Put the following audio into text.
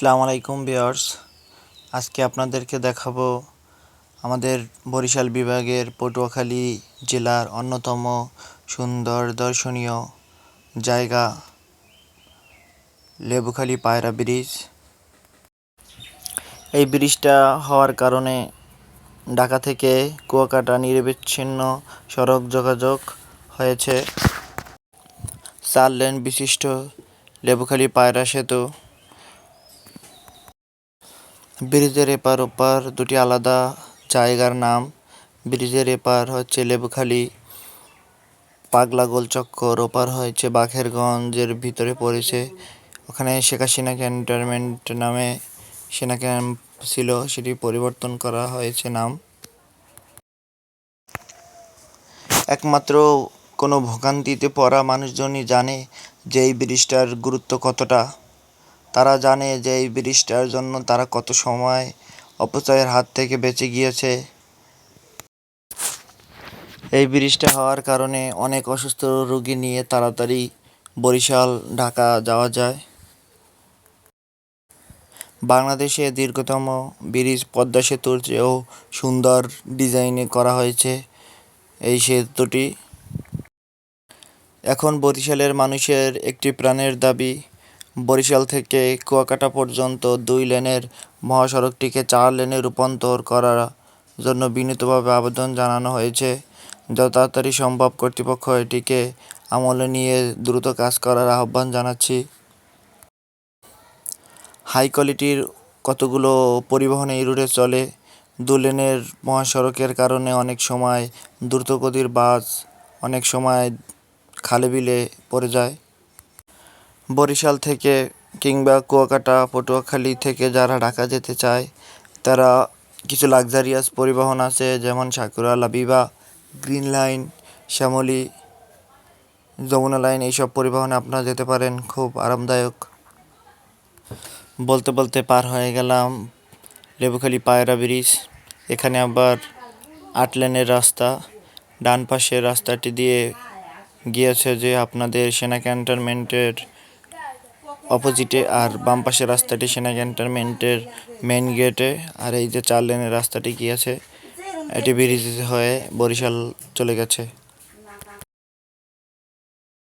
আসসালামু আলাইকুম বিয়ার্স আজকে আপনাদেরকে দেখাবো আমাদের বরিশাল বিভাগের পটুয়াখালী জেলার অন্যতম সুন্দর দর্শনীয় জায়গা, লেবুখালী পায়রা ব্রিজ। এই ব্রিজটা হওয়ার কারণে ঢাকা থেকে কুয়াকাটা নিরবিচ্ছিন্ন সড়ক যোগাযোগ হয়েছে। চার লেন বিশিষ্ট লেবুখালী পায়রা সেতু। ব্রিজের এপার ওপার দুটি আলাদা জায়গার নাম। ব্রিজের এপার হচ্ছে লেবুখালী, পাগলা গোলচক্কর ওপার হয়েছে বাঘেরগঞ্জের ভিতরে পড়েছে। ওখানে শেখ হাসিনা ক্যান্টনমেন্ট নামে সেনা ক্যাম্প ছিল, সেটি পরিবর্তন করা হয়েছে নাম। একমাত্র কোনো ভোগান্তিতে পড়া মানুষজনই জানে যে এই ব্রিজটার গুরুত্ব কতটা। তারা জানে যে এই ব্রিজটার জন্য তারা কত সময় অপচয়ের হাত থেকে বেঁচে গিয়েছে। এই ব্রিজটা হওয়ার কারণে অনেক অসুস্থ রোগী নিয়ে তাড়াতাড়ি বরিশাল, ঢাকা যাওয়া যায়। বাংলাদেশে দীর্ঘতম ব্রিজ পদ্মা সেতুর চেয়েও সুন্দর ডিজাইনে করা হয়েছে এই সেতুটি। এখন বরিশালের মানুষের একটি প্রাণের দাবি বরিশাল থেকে কুয়াকাটা পর্যন্ত দুই লেনের মহাসড়কটিকে চার লেনে রূপান্তর করার জন্য বিনীতভাবে আবেদন জানানো হয়েছে। যত তাড়াতাড়ি সম্ভব কর্তৃপক্ষ এটিকে আমলে নিয়ে দ্রুত কাজ করার আহ্বান জানাচ্ছি। হাই কোয়ালিটির কতগুলো পরিবহন এই রুটে চলে, দু লেনের মহাসড়কের কারণে অনেক সময় দ্রুতগতির বাস, অনেক সময় খালে বিলে পড়ে যায়। বরিশাল থেকে কিংবা কুয়াকাটা, পটুয়াখালী থেকে যারা ঢাকা যেতে চায়, তারা কিছু লাক্সারিয়াস পরিবহন আছে, যেমন Sakura, Labiba, Green Line, Shyamoli, Jamuna line, এইসব পরিবহনে আপনারা যেতে পারেন, খুব আরামদায়ক। বলতে বলতে পার হয়ে গেলাম লেবুখালি পায়রা ব্রিজ। এখানে আবার আট লেনের রাস্তা। ডান পাশের রাস্তাটি দিয়ে গিয়েছে যে আপনাদের সেনা ক্যান্টনমেন্টের অপোজিটে আর বাম পাশের রাস্তাটি সেনা ক্যান্টনমেন্টের মেন গেটে। আর এই যে চার লেনের রাস্তাটি গিয়েছে এটি ব্রিজ হয়ে বরিশাল চলে গেছে।